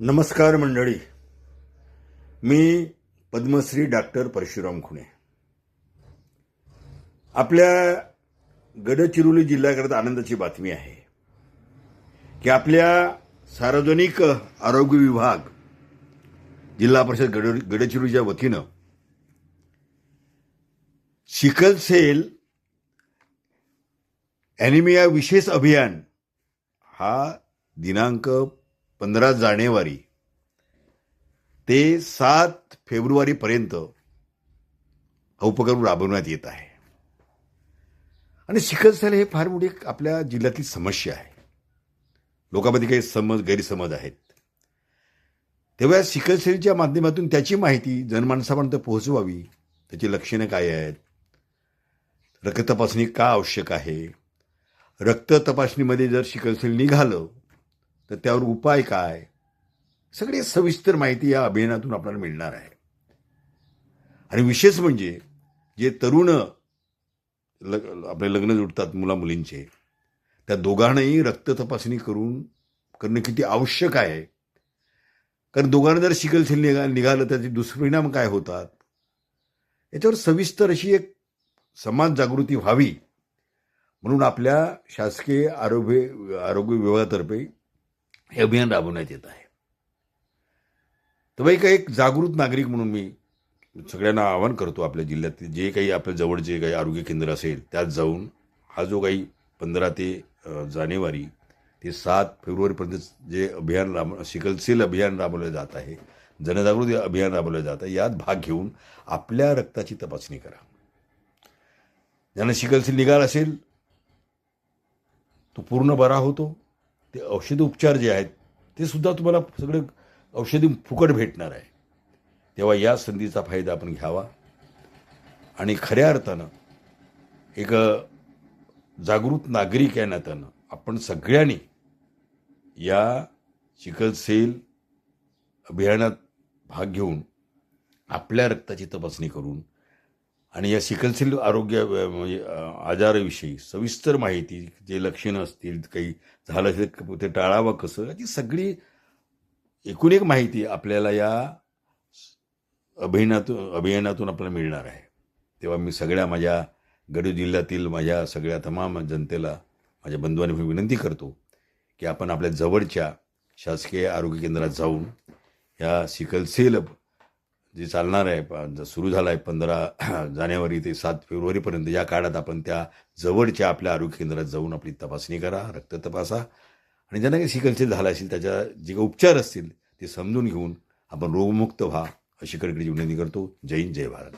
नमस्कार मंडळी. मी पद्मश्री डॉक्टर परशुराम खुणे. आपल्या गडचिरोली जिल्ह्याकरता आनंदाची बातमी आहे की आपल्या सार्वजनिक आरोग्य विभाग जिल्हा परिषद गड गडचिरोलीच्या वतीनं सिकल सेल ॲनिमिया विशेष अभियान हा दिनांक पंधरा जानेवारी ते सात फेब्रुवारीपर्यंत हा उपक्रम राबवण्यात येत आहे. आणि सिकलसेल हे फार मोठी आपल्या जिल्ह्यातली समस्या आहे. लोकांमध्ये काही समज गैरसमज आहेत. तेव्हा या सिकलसेलच्या माध्यमातून त्याची माहिती जनमानसापर्यंत पोहोचवावी त्याची लक्षणं काय आहेत? रक्त तपासणी का आवश्यक आहे? रक्त तपासणीमध्ये जर सिकलसेल निघालं तर त्यावर उपाय काय? सगळी सविस्तर माहिती या अभियानातून आपल्याला मिळणार आहे. आणि विशेष म्हणजे जे तरुण लग आपले लग्न जुडतात मुला मुलींचे त्या दोघांनाही रक्त तपासणी करून करणं किती आवश्यक आहे. कारण दोघांना जर शिकलशील निघा निघालं त्याचे दुष्परिणाम काय होतात? याच्यावर सविस्तर अशी एक समाज जागृती व्हावी म्हणून आपल्या शासकीय आरोग्य आरोग्य विभागातर्फे हे अभियान राबवण्यात येत आहे. तर बाई एक जागृत नागरिक म्हणून मी सगळ्यांना आवाहन करतो आपल्या जिल्ह्यात जे काही आपल्या जवळचे काही आरोग्य केंद्र असेल त्यात जाऊन हा जो काही पंधरा ते जानेवारी ते सात फेब्रुवारीपर्यंत जे अभियान राब सिकलसेल अभियान राबवलं जात आहे जनजागृती अभियान राबवलं जात आहे यात भाग घेऊन आपल्या रक्ताची तपासणी करा. ज्यांना सिकलसेल निघाल असेल तो पूर्ण बरा होतो. ते औषधी उपचार जे आहेत ते सुद्धा तुम्हाला सगळं औषधी फुकट भेटणार आहे. तेव्हा या संधीचा फायदा आपण घ्यावा. आणि खऱ्या अर्थानं एक जागृत नागरिक या नात्यानं आपण सगळ्यांनी या चिकलसेल अभियानात भाग घेऊन आपल्या रक्ताची तपासणी करून आणि या सिकलसेल आरोग्य म्हणजे आजाराविषयी सविस्तर माहिती जे लक्षणं असतील काही झालं असेल ते टाळावं कसं याची सगळी एकूण एक माहिती आपल्याला या अभियानातून अभियानातून आपल्याला मिळणार आहे. तेव्हा मी सगळ्या माझ्या गडू जिल्ह्यातील माझ्या सगळ्या तमाम जनतेला माझ्या बंधूंनी विनंती करतो की आपण आपल्या जवळच्या शासकीय आरोग्य केंद्रात जाऊन या सिकलसेल जे चालणार आहे सुरू झालं आहे पंधरा जानेवारी ते सात फेब्रुवारीपर्यंत या काळात आपण त्या जवळच्या आपल्या आरोग्य केंद्रात जाऊन आपली तपासणी करा रक्त तपासा. आणि ज्यांना काही सिकलसेल झाला असेल त्याच्या जे काही उपचार असतील ते समजून घेऊन आपण रोगमुक्त व्हा अशी कडकडीची विनंती करतो. जय हिंद जय भारत.